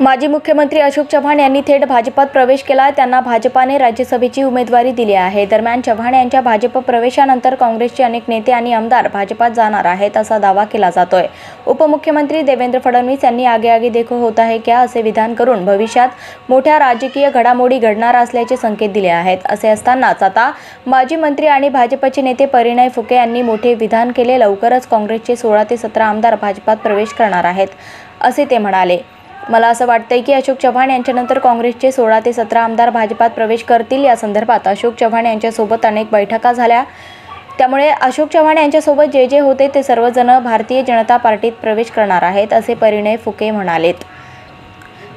माजी मुख्यमंत्री अशोक चव्हाण यांनी थेट भाजपात प्रवेश केला. त्यांना भाजपाने राज्यसभेची उमेदवारी दिली आहे. दरम्यान चव्हाण यांच्या भाजप प्रवेशानंतर काँग्रेसचे अनेक नेते आणि आमदार भाजपात जाणार आहेत असा दावा केला जातोय. उपमुख्यमंत्री देवेंद्र फडणवीस यांनी आगे आगे देखो होता है क्या असे विधान करून भविष्यात मोठ्या राजकीय घडामोडी घडणार असल्याचे संकेत दिले आहेत. असे असतानाच आता माजी मंत्री आणि भाजपचे नेते परिणय फुके यांनी मोठे विधान केले. लवकरच काँग्रेसचे सोळा ते सतरा आमदार भाजपात प्रवेश करणार आहेत असे ते म्हणाले. मला असं वाटतंय की अशोक चव्हाण यांच्यानंतर काँग्रेसचे सोळा ते सतरा आमदार भाजपात प्रवेश करतील या संदर्भात. अशोक चव्हाण यांच्यासोबत अनेक बैठका झाल्या. त्यामुळे अशोक चव्हाण यांच्यासोबत जे जे होते ते सर्वजण भारतीय जनता पार्टीत प्रवेश करणार आहेत असे परिणय फुके म्हणालेत.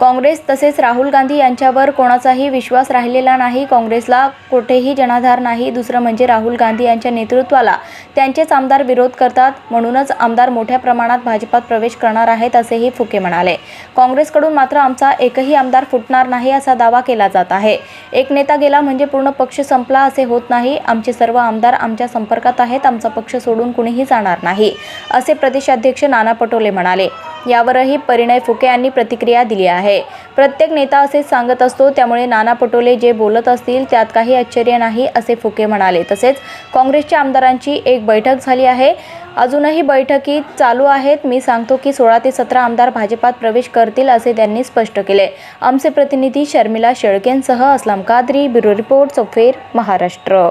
काँग्रेस तसेच राहुल गांधी यांच्यावर कोणाचाही विश्वास राहिलेला नाही. काँग्रेसला कुठेही जनाधार नाही. दुसरं म्हणजे राहुल गांधी यांच्या नेतृत्वाला त्यांचेच आमदार विरोध करतात. म्हणूनच आमदार मोठ्या प्रमाणात भाजपात प्रवेश करणार आहेत असेही फुके म्हणाले. काँग्रेसकडून मात्र आमचा एकही आमदार फुटणार नाही असा दावा केला जात आहे. एक नेता गेला म्हणजे पूर्ण पक्ष संपला असे होत नाही. आमचे सर्व आमदार आमच्या संपर्कात आहेत. आमचा पक्ष सोडून कुणीही जाणार नाही असे प्रदेशाध्यक्ष नाना पटोले म्हणाले. यावरही परिणय फुके यांनी प्रतिक्रिया दिली आहे. प्रत्येक नेता असेच सांगत असतो त्यामुळे नाना पटोले जे बोलत असतील त्यात काही आश्चर्य नाही असे फुके म्हणाले. तसेच काँग्रेसच्या आमदारांची एक बैठक झाली आहे. अजूनही बैठकी चालू आहेत. मी सांगतो की सोळा ते सतरा आमदार भाजपात प्रवेश करतील असे त्यांनी स्पष्ट केले. आमचे प्रतिनिधी शर्मिला शेळकेंसह असलाम कादरी ब्युरो रिपोर्ट सफेर महाराष्ट्र.